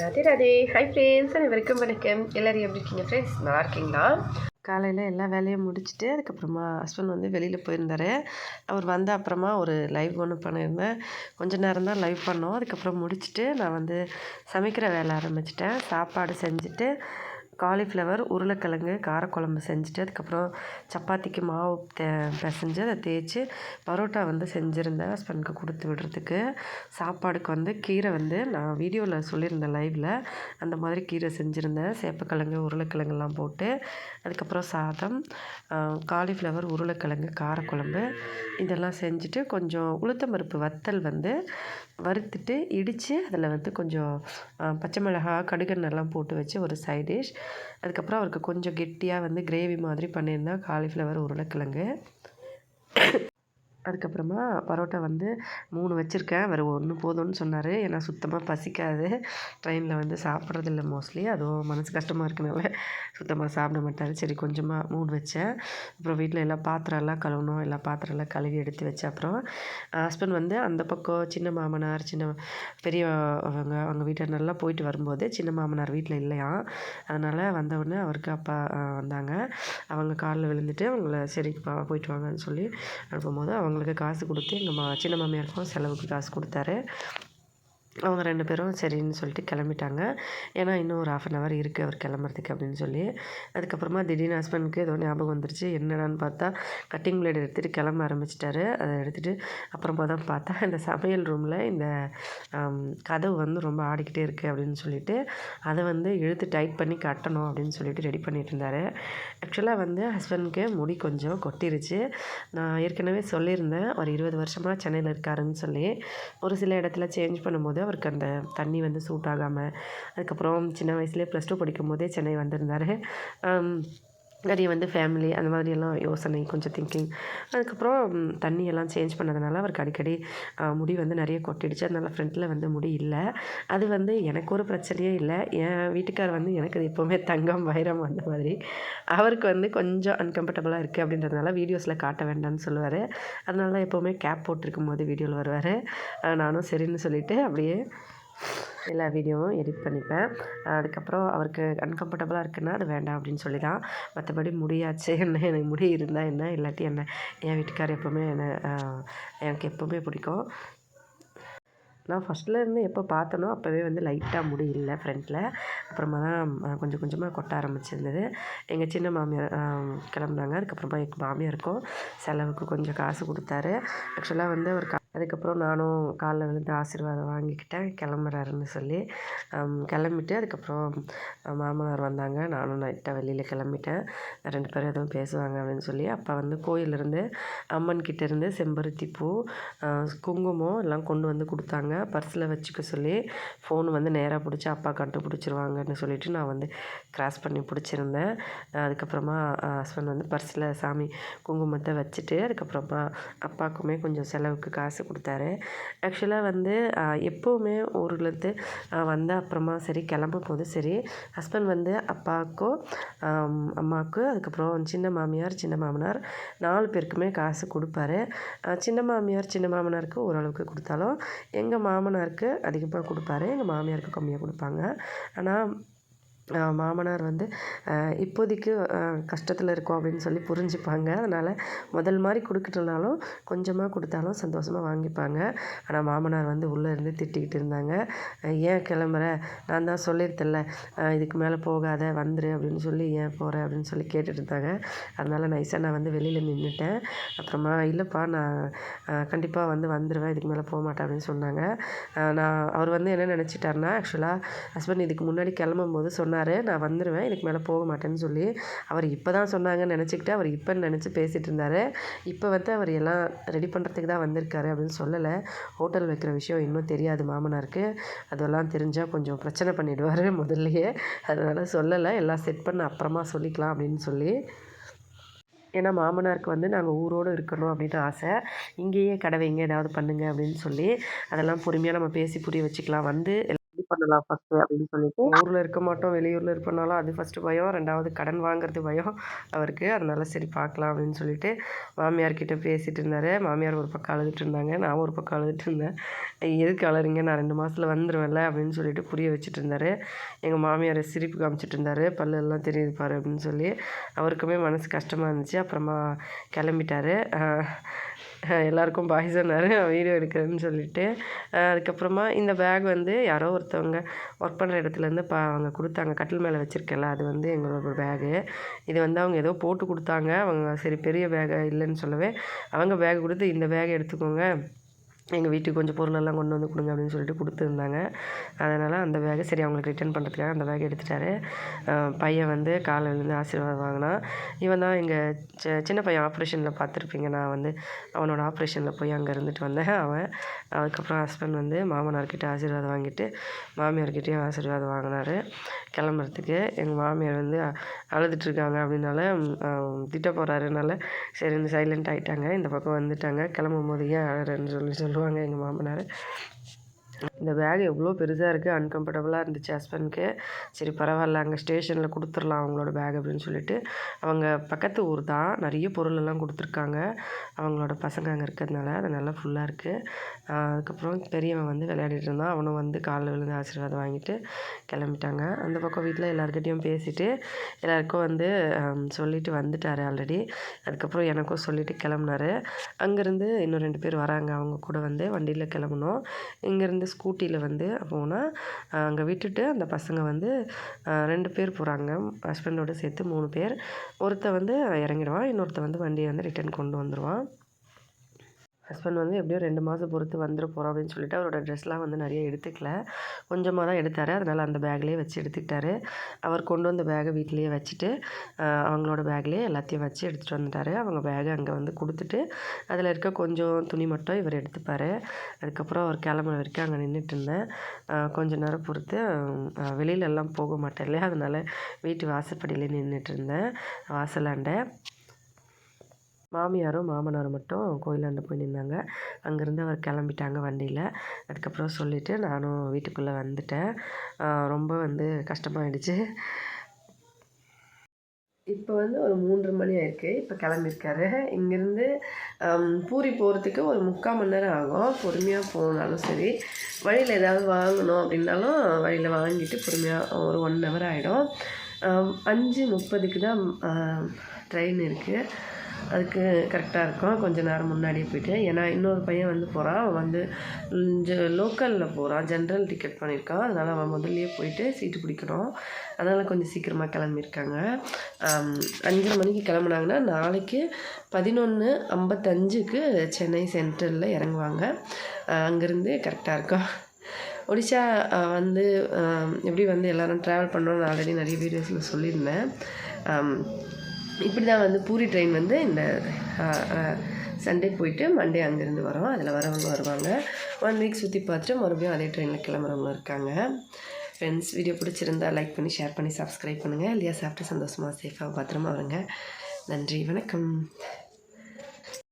Radhe Radhe. Hi friends அனைவருக்கும் வணக்கம். எல்லோரும் எப்படி இருக்கீங்க ஃப்ரெண்ட்ஸ் நல்லா இருக்கீங்களா? காலையில் எல்லா வேலையும் முடிச்சுட்டு அதுக்கப்புறமா ஹஸ்பண்ட் வந்து வெளியில் போயிருந்தார். அவர் வந்த அப்புறமா ஒரு லைவ் ஒன்று பண்ணியிருந்தேன். கொஞ்ச நேரம் தான் லைவ் பண்ணோம். அதுக்கப்புறம் முடிச்சுட்டு நான் வந்து சமைக்கிற வேலை ஆரம்பிச்சிட்டேன். சாப்பாடு செஞ்சுட்டு காலிஃப்ளவர் உருளைக்கிழங்கு காரக்குழம்பு செஞ்சுட்டு அதுக்கப்புறம் சப்பாத்திக்கு மாவு தே பிசைஞ்சு அதை தேய்ச்சி பரோட்டா வந்து செஞ்சுருந்தேன் ஹஸ்பண்டுக்கு கொடுத்து விடுறதுக்கு. சாப்பாடுக்கு வந்து கீரை வந்து நான் வீடியோவில் சொல்லியிருந்தேன் லைவில். அந்த மாதிரி கீரை செஞ்சுருந்தேன். சேப்பக்கிழங்கு உருளைக்கிழங்குலாம் போட்டு அதுக்கப்புறம் சாதம் காலிஃப்ளவர் உருளைக்கிழங்கு காரக்குழம்பு இதெல்லாம் செஞ்சுட்டு கொஞ்சம் உளுத்தம்பருப்பு வத்தல் வந்து வறுத்துட்டு இடித்து அதில் வந்து கொஞ்சம் பச்சை மிளகா கடுகெண்ணெல்லாம் போட்டு வச்சு ஒரு சைட் டிஷ் அதுக்கப்புறம் அவருக்கு கொஞ்சம் கெட்டியாக வந்து கிரேவி மாதிரி பண்ணியிருந்தேன் காலிஃப்ளவர் உருளைக்கிழங்கு. அதுக்கப்புறமா பரோட்டா வந்து மூணு வச்சுருக்கேன். அவர் ஒன்று போதும்னு சொன்னார். ஏன்னா சுத்தமாக பசிக்காது. ட்ரெயினில் வந்து சாப்பிட்றதில்ல மோஸ்ட்லி. அதுவும் மனசு கஷ்டமாக இருக்கனால சுத்தமாக சாப்பிட மாட்டார். சரி கொஞ்சமாக மூணு வச்சேன். அப்புறம் வீட்டில் எல்லாம் பாத்திரம்லாம் கழுவணும். எல்லா பாத்திரம்லாம் கழுவி எடுத்து வச்ச அப்புறம் ஹஸ்பண்ட் வந்து அந்த பக்கம் சின்ன மாமனார் சின்ன பெரிய அவங்க அவங்க வீட்டில் நல்லா போயிட்டு வரும்போது சின்ன மாமனார் வீட்டில் இல்லையா அதனால் வந்தவுடனே அவருக்கு அப்பா வந்தாங்க. அவங்க காலில் விழுந்துட்டு அவங்கள சரி போயிட்டு வாங்கன்னு சொல்லி அனுப்பும்போது அவங்க அவங்களுக்கு காசு கொடுத்து எங்கள் மா சின்ன மாமியாருக்கும் செலவுக்கு காசு கொடுத்தாரு. அவங்க ரெண்டு பேரும் சரின்னு சொல்லிட்டு கிளம்பிட்டாங்க. ஏன்னா இன்னும் ஒரு ஆஃப் அன் ஹவர் இருக்குது அவர் கிளம்புறதுக்கு அப்படின்னு சொல்லி. அதுக்கப்புறமா திடீர்னு ஹஸ்பண்டுக்கு ஏதோ ஞாபகம் வந்துருச்சு. என்னடான்னு பார்த்தா கட்டிங் பிளேட் எடுத்துகிட்டு கிளம்ப ஆரம்பிச்சிட்டாரு. அதை எடுத்துகிட்டு அப்புறமா தான் பார்த்தா இந்த சமையல் ரூமில் இந்த கதவு வந்து ரொம்ப ஆடிக்கிட்டே இருக்குது அப்படின்னு சொல்லிட்டு அதை வந்து இழுத்து டைட் பண்ணி கட்டணும் அப்படின்னு சொல்லிட்டு ரெடி பண்ணிட்டு இருந்தார். ஆக்சுவலாக வந்து ஹஸ்பண்டுக்கு முடி கொஞ்சம் கொட்டிருச்சு. நான் ஏற்கனவே சொல்லியிருந்தேன் ஒரு இருபது வருஷமாக சென்னையில் இருக்காருன்னு சொல்லி. ஒரு சில இடத்துல சேஞ்ச் பண்ணும்போது அவருக்கு அந்த தண்ணி வந்து சூட் ஆகாமல் அதுக்கப்புறம் சின்ன வயசுலேயே ப்ளஸ் டூ படிக்கும் போதே சென்னை வந்திருந்தார். நிறைய வந்து ஃபேமிலி அந்த மாதிரியெல்லாம் யோசனை கொஞ்சம் திங்கிங் அதுக்கப்புறம் தண்ணியெல்லாம் சேஞ்ச் பண்ணதுனால அவருக்கு அடிக்கடி முடி வந்து நிறைய கொட்டிடுச்சு. அதனால் ஃப்ரண்ட்டில் வந்து முடி இல்லை. அது வந்து எனக்கு ஒரு பிரச்சனையே இல்லை. என் வீட்டுக்கார் வந்து எனக்கு அது எப்போவுமே தங்கம் வைரம் அந்த மாதிரி. அவருக்கு வந்து கொஞ்சம் அன்கம்ஃபர்டபுளாக இருக்குது அப்படின்றதுனால வீடியோஸில் காட்ட வேண்டாம்னு சொல்லுவார். அதனால தான் எப்போவுமே கேப் போட்டிருக்கும் போது வீடியோவில் வருவார். நானும் சரின்னு சொல்லிவிட்டு அப்படியே எல்லா வீடியோவும் எடிட் பண்ணிப்பேன். அதுக்கப்புறம் அவருக்கு அன்கம்ஃபர்டபுளாக இருக்குன்னா அது வேண்டாம் அப்படின்னு சொல்லி தான் மற்றபடி முடியாச்சு. என்ன எனக்கு முடி இருந்தால் என்ன? இல்லாட்டி என்ன? என் வீட்டுக்கார் எப்போவுமே என்ன எனக்கு எப்போவுமே பிடிக்கும். நான் ஃபஸ்ட்லேருந்து எப்போ பார்த்தனோ அப்போவே வந்து லைட்டாக முடி இல்லை ஃப்ரண்ட்டில் அப்புறமா தான் கொஞ்சம் கொஞ்சமாக கொட்ட ஆரம்பிச்சிருந்தது. எங்கள் சின்ன மாமியார் கிளம்புனாங்க. அதுக்கப்புறமா எங்கள் மாமியாருக்கும் செலவுக்கு கொஞ்சம் காசு கொடுத்தாரு. ஆக்சுவலாக வந்து ஒரு அதுக்கப்புறம் நானும் காலில் விழுந்து ஆசீர்வாதம் வாங்கிக்கிட்டேன் கிளம்புறாருன்னு சொல்லி. கிளம்பிட்டு அதுக்கப்புறம் மாமனார் வந்தாங்க. நானும் நைட்டாக வெளியில் கிளம்பிட்டேன். ரெண்டு பேரும் எதுவும் பேசுவாங்க அப்படின்னு சொல்லி. அப்போ வந்து கோயிலேருந்து அம்மன் கிட்டேருந்து செம்பருத்தி பூ குங்குமம் எல்லாம் கொண்டு வந்து கொடுத்தாங்க. பர்ஸில் வச்சுக்க சொல்லி ஃபோன் வந்து நேராக பிடிச்சி அப்பா கண்டுபிடிச்சிருவாங்கன்னு சொல்லிட்டு நான் வந்து கிராஸ் பண்ணி பிடிச்சிருந்தேன். அதுக்கப்புறமா ஹஸ்பண்ட் வந்து பர்ஸில் சாமி குங்குமத்தை வச்சுட்டு அதுக்கப்புறமா அப்பாவுக்குமே கொஞ்சம் செலவுக்கு காசு கொடுத்தாரு. ஆக்சுவலாக வந்து எப்போவுமே ஊர்லேருந்து வந்த அப்புறமா சரி கிளம்பும் போது சரி ஹஸ்பண்ட் வந்து அப்பாவுக்கும் அம்மாவுக்கு அதுக்கப்புறம் சின்ன மாமியார் சின்ன மாமனார் நாலு பேருக்குமே காசு கொடுப்பாரு. சின்ன மாமியார் சின்ன மாமனாருக்கு ஓரளவுக்கு கொடுத்தாலும் எங்கள் மாமனாருக்கு அதிகமாக கொடுப்பாரு எங்கள் மாமியாருக்கு கம்மியாக கொடுப்பாங்க. ஆனால் மாமனார் வந்து இப்போதைக்கு கஷ்டத்தில் இருக்கோம் அப்படின்னு சொல்லி புரிஞ்சுப்பாங்க. அதனால் முதல் மாதிரி கொடுக்கட்டனாலும் கொஞ்சமாக கொடுத்தாலும் சந்தோஷமாக வாங்கிப்பாங்க. ஆனால் மாமனார் வந்து உள்ளே இருந்து திட்டிக்கிட்டு இருந்தாங்க. ஏன் கிளம்புற? நான் தான் சொல்லியிருத்தல இதுக்கு மேலே போகாத வந்துரு அப்படின்னு சொல்லி ஏன் போகிற அப்படின்னு சொல்லி கேட்டுட்டு இருந்தாங்க. அதனால் நைஸாக நான் வந்து வெளியில் நின்றுட்டேன் அப்புறமா இல்லைப்பா நான் கண்டிப்பாக வந்து வந்துடுவேன் இதுக்கு மேலே போக மாட்டேன் அப்படின்னு சொன்னாங்க. நான் அவர் வந்து என்ன நினச்சிட்டாருன்னா ஆக்சுவலாக ஹஸ்பண்ட் இதுக்கு முன்னாடி கிளம்பும்போது சொன்ன சொன்னார். நான் வந்துடுவேன் இதுக்கு மேலே போக மாட்டேன்னு சொல்லி அவர் இப்போ தான் சொன்னாங்கன்னு நினச்சிக்கிட்டு அவர் இப்போ நினச்சி பேசிகிட்டு இருந்தார். இப்போ வந்து அவர் எல்லாம் ரெடி பண்ணுறதுக்கு தான் வந்திருக்காரு அப்படின்னு சொல்லலை. ஹோட்டல் வைக்கிற விஷயம் இன்னும் தெரியாது மாமனாருக்கு. அதெல்லாம் தெரிஞ்சால் கொஞ்சம் பிரச்சனை பண்ணிவிடுவார் முதல்லையே. அதனால் சொல்லலை. எல்லாம் செட் பண்ண அப்புறமா சொல்லிக்கலாம் அப்படின்னு சொல்லி. ஏன்னா மாமனாருக்கு வந்து நாங்கள் ஊரோடு இருக்கணும் அப்படின்னு ஆசை. இங்கேயே கடை வைங்க ஏதாவது பண்ணுங்கள் அப்படின்னு சொல்லி அதெல்லாம் பொறுமையாக நம்ம பேசி புரிய வச்சுக்கலாம். வந்து பண்ணலாம் ஃபஸ்ட்டு அப்படின்னு சொல்லிட்டு. ஊரில் இருக்க மாட்டோம் வெளியூரில் இருப்பனாலும் அது ஃபஸ்ட்டு பயம். ரெண்டாவது கடன் வாங்குறது பயம் அவருக்கு. அதனால சரி பார்க்கலாம் அப்படின்னு சொல்லிட்டு மாமியார்கிட்ட பேசிகிட்டு இருந்தார். மாமியார் ஒரு பக்கம் அழுதுட்டு இருந்தாங்க. நான் ஒரு பக்கம் அழுதுட்டு இருந்தேன். எதுக்கு அழறிங்க? நான் ரெண்டு மாதத்தில் வந்துடுவேன்ல அப்படின்னு சொல்லிட்டு புரிய வச்சுட்டு இருந்தார். எங்கள் மாமியார் சிரிப்பு காமிச்சிட்டு இருந்தார். பல்லு எல்லாம் தெரியுது பாரு அப்படின்னு சொல்லி. அவருக்குமே மனசு கஷ்டமாக இருந்துச்சு. அப்புறமா கிளம்பிட்டாரு. எல்லாருக்கும் பாய் சொன்னார் வீடியோ எடுக்கிறேன்னு சொல்லிட்டு அதுக்கப்புறமா இந்த பேக் வந்து யாரோ ஒருத்தவங்க ஒர்க் பண்ணுற இடத்துலேருந்து பா அவங்க கொடுத்தாங்க. கட்டில் மேலே வச்சுருக்கல அது வந்து எங்களோட பேகு இது வந்து அவங்க ஏதோ போட்டு கொடுத்தாங்க. அவங்க சரி பெரிய பேகை இல்லைன்னு சொல்லவே அவங்க பேக் கொடுத்து இந்த பேக் எடுத்துக்கோங்க. எங்கள் வீட்டுக்கு கொஞ்சம் பொருளெல்லாம் கொண்டு வந்து கொடுங்க அப்படின்னு சொல்லிட்டு கொடுத்துருந்தாங்க. அதனால் அந்த பேகை சரி அவங்களுக்கு ரிட்டர்ன் பண்ணுறதுக்காக அந்த பேக் எடுத்துட்டாரு. பையன் வந்து காலையிலேருந்து விழுந்து ஆசீர்வாதம் வாங்கினான் இவன் தான் எங்கள் ச சின்ன பையன் ஆப்ரேஷனில் பார்த்துருப்பீங்க. நான் வந்து அவனோட ஆப்ரேஷனில் போய் அங்கே இருந்துட்டு வந்தேன். அவன் அதுக்கப்புறம் ஹஸ்பண்ட் வந்து மாமனார்கிட்ட ஆசீர்வாதம் வாங்கிட்டு மாமியார்கிட்டேயும் ஆசீர்வாதம் வாங்கினார். கிளம்புறதுக்கு எங்கள் மாமியார் வந்து அழுதுட்ருக்காங்க அப்படின்னால திட்ட போகிறாருனால இந்த சைலண்ட் ஆகிட்டாங்க இந்த பக்கம் வந்துட்டாங்க. கிளம்பும் போது ஏன் அழறேன்னு சொல்லி சொல்லுவாங்க எங்கள் மாமனார். இந்த பேக் எவ்வளோ பெருசாக இருக்குது அன்கம்ஃபர்டபுளாக இருந்துச்சு ஹஸ்பண்ட்க்கு சரி பரவாயில்ல அங்கே ஸ்டேஷனில் கொடுத்துர்லாம் அவங்களோட பேக் அப்படின்னு சொல்லிட்டு. அவங்க பக்கத்து ஊர் தான் நிறைய பொருள் எல்லாம் கொடுத்துருக்காங்க. அவங்களோட பசங்க அங்கே இருக்கிறதுனால அது நல்லா ஃபுல்லாக இருக்குது அதுக்கப்புறம் பெரியவன் வந்து விளையாடிட்டு இருந்தான். அவனும் வந்து காலில் விழுந்து ஆசீர்வாதம் வாங்கிட்டு கிளம்பிட்டாங்க. அந்த பக்கம் வீட்டில் எல்லாருக்கிட்டையும் பேசிவிட்டு எல்லாருக்கும் வந்து சொல்லிவிட்டு வந்துட்டார் ஆல்ரெடி அதுக்கப்புறம் எனக்கும் சொல்லிவிட்டு கிளம்புனாரு. அங்கேருந்து இன்னும் ரெண்டு பேர் வராங்க. அவங்க கூட வந்து வண்டியில் கிளம்புனோம் இங்கேருந்து ஸ்கூல் ஸ்கூட்டியில் வந்து போனால் அங்கே விட்டுட்டு அந்த பசங்க வந்து ரெண்டு பேர் போகிறாங்க ஹஸ்பண்டோடு சேர்த்து மூணு பேர். ஒருத்தன் வந்து இறங்கிடுவான். இன்னொருத்தன் வந்து வண்டியை வந்து ரிட்டன் கொண்டு வந்துடுவான் ஹஸ்பண்ட் வந்து எப்படியோ ரெண்டு மாதம் பொறுத்து வந்துட போகிறோம் அப்படின்னு சொல்லிட்டு அவரோட ட்ரெஸ்லாம் வந்து நிறைய எடுத்துக்கல. கொஞ்சமாக தான் எடுத்தார். அதனால் அந்த பேக்லேயே வச்சு எடுத்துக்கிட்டாரு. அவர் கொண்டு வந்த பேகை வீட்லேயே வச்சுட்டு அவங்களோட பேக்லேயே எல்லாத்தையும் வச்சு எடுத்துகிட்டு வந்துட்டார். அவங்க பேகை அங்கே வந்து கொடுத்துட்டு அதில் இருக்க கொஞ்சம் துணி மட்டும் இவர் எடுத்துப்பார். அதுக்கப்புறம் அவர் கிளம்புற வரைக்கும் அங்கே நின்றுட்டு இருந்தேன். கொஞ்ச நேரம் பொறுத்து வெளியிலெல்லாம் போக மாட்டேன் இல்லையா? அதனால் வீட்டு வாசப்படியிலே நின்றுட்டு இருந்தேன். வாசலாண்ட மாமியாரும் மாமனாரும் மட்டும் கோயிலாண்ட போய் நின்னாங்க. அங்கேருந்து அவர் கிளம்பிட்டாங்க வண்டியில். அதுக்கப்புறம் சொல்லிவிட்டு நானும் வீட்டுக்குள்ளே வந்துட்டேன். ரொம்ப வந்து கஷ்டமாயிடுச்சு. இப்போ வந்து ஒரு மூன்று மணி ஆயிருக்கு. இப்போ கிளம்பியிருக்காரு. இங்கேருந்து பூரி போகிறதுக்கு ஒரு முக்கால் மணி நேரம் ஆகும். பொறுமையாக போனாலும் சரி. வழியில் ஏதாவது வாங்கணும் அப்படின்னாலும் வழியில் வாங்கிட்டு பொறுமையாக ஒரு ஒன் ஹவர் ஆகிடும் அஞ்சு முப்பதுக்கு தான் ட்ரெயின் இருக்குது அதுக்கு கரெக்டாக இருக்கும். கொஞ்சம் நேரம் முன்னாடியே போய்ட்டு ஏன்னா இன்னொரு பையன் வந்து போகிறான் அவன் வந்து லோக்கலில் போகிறான் ஜென்ரல் டிக்கெட் பண்ணியிருக்கான். அதனால் அவன் முதல்லையே போயிட்டு சீட்டு பிடிக்கணும். அதனால் கொஞ்சம் சீக்கிரமாக கிளம்பியிருக்காங்க. அஞ்சரை மணிக்கு கிளம்புனாங்கன்னா நாளைக்கு பதினொன்று ஐம்பத்தஞ்சுக்கு சென்னை சென்ட்ரலில் இறங்குவாங்க. அங்கேருந்து கரெக்டாக இருக்கும். ஒடிஷா வந்து எப்படி வந்து எல்லோரும் ட்ராவல் பண்ணுறோன்னு ஆல்ரெடி நிறைய வீடியோஸில் சொல்லியிருந்தேன். இப்படி தான் வந்து பூரி ட்ரெயின் வந்து இந்த சண்டே போயிட்டு மண்டே அங்கேருந்து வரோம். அதில் வரவங்க வருவாங்க. ஒன் வீக் சுற்றி பார்த்துட்டு மறுபடியும் அதே ட்ரெயினில் கிளம்புறவங்க இருக்காங்க. ஃப்ரெண்ட்ஸ் வீடியோ பிடிச்சிருந்தா லைக் பண்ணி ஷேர் பண்ணி சப்ஸ்கிரைப் பண்ணுங்கள் இல்லையா சாப்பிட்டு சந்தோஷமாக சேஃபாக பத்திரமா வருங்க நன்றி வணக்கம்.